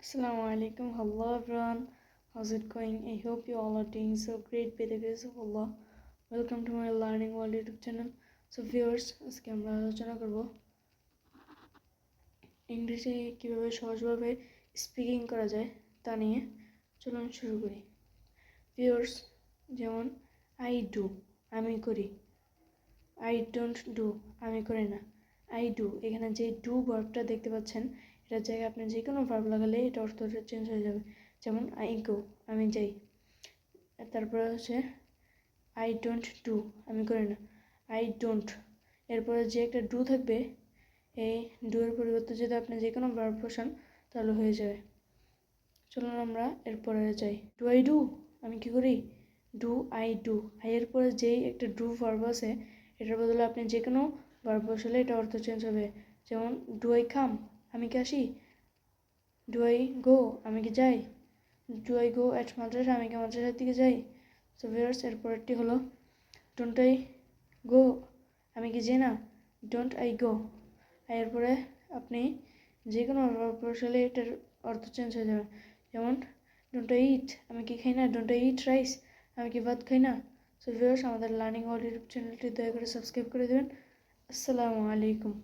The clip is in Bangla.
Assalamu alaikum. Hello everyone. How's it going? I hope you all are doing so great by the grace of Allah. Welcome to my Learning World YouTube channel. So viewers, আজকে আমরা আলোচনা করব ইংরেজি কীভাবে সহজভাবে স্পিকিং করা যায় তা নিয়ে চলুন শুরু করি ভিউয়ার্স যেমন আই ডু আমি করি আই ডোন্ট ডু আমি করি না আই ডু এখানে যে ডু ভার্বটা দেখতে পাচ্ছেন এটার জায়গায় আপনি যে কোনো ভার্ব লাগালে এটা অর্থটা চেঞ্জ হয়ে যাবে। যেমন আই গো আমি যাই। তারপরে হচ্ছে আই ডোন্ট ডু আমি করি না। আই ডোন্ট এরপরে যে একটা ডু থাকবে, এই ডু এর পরিবর্তে যদি আপনি যে কোনো ভার্ব বসান, তাহলে হয়ে যাবে। চলুন আমরা এরপরে যাই। ডু আই ডু আমি কি করি? ডু আই ডু আই এর পরে যেই একটা ডু ভার্ব আছে, এটার বদলে আপনি যে কোনো ভার্ব বসালে এটা অর্থ চেঞ্জ হবে। যেমন ডু আই কাম আমি কি আসি? ডু আই গো আমি কি যাই? Do I go at madrasa? আমি কি মাদ্রাসার দিকে যাই? সো ভিউয়ার্স এরপরেরটি হলো ডোন্ট আই গো আমি কি যাই না? ডোন্ট আই গো এরপরে আপনি যে কোনো বসালে এটার অর্থ চেঞ্জ হয়ে যাবে। যেমন ডোন্ট আই ইট আমি কি খাই না? ডোন্ট আই ইট রাইস আমি কি ভাত খাই না? সো ভিউয়ার্স আমাদের লার্নিং ওয়ার্ল্ড ইউটিউব চ্যানেলটি দয়া করে সাবস্ক্রাইব করে দেবেন। আসসালামু আলাইকুম।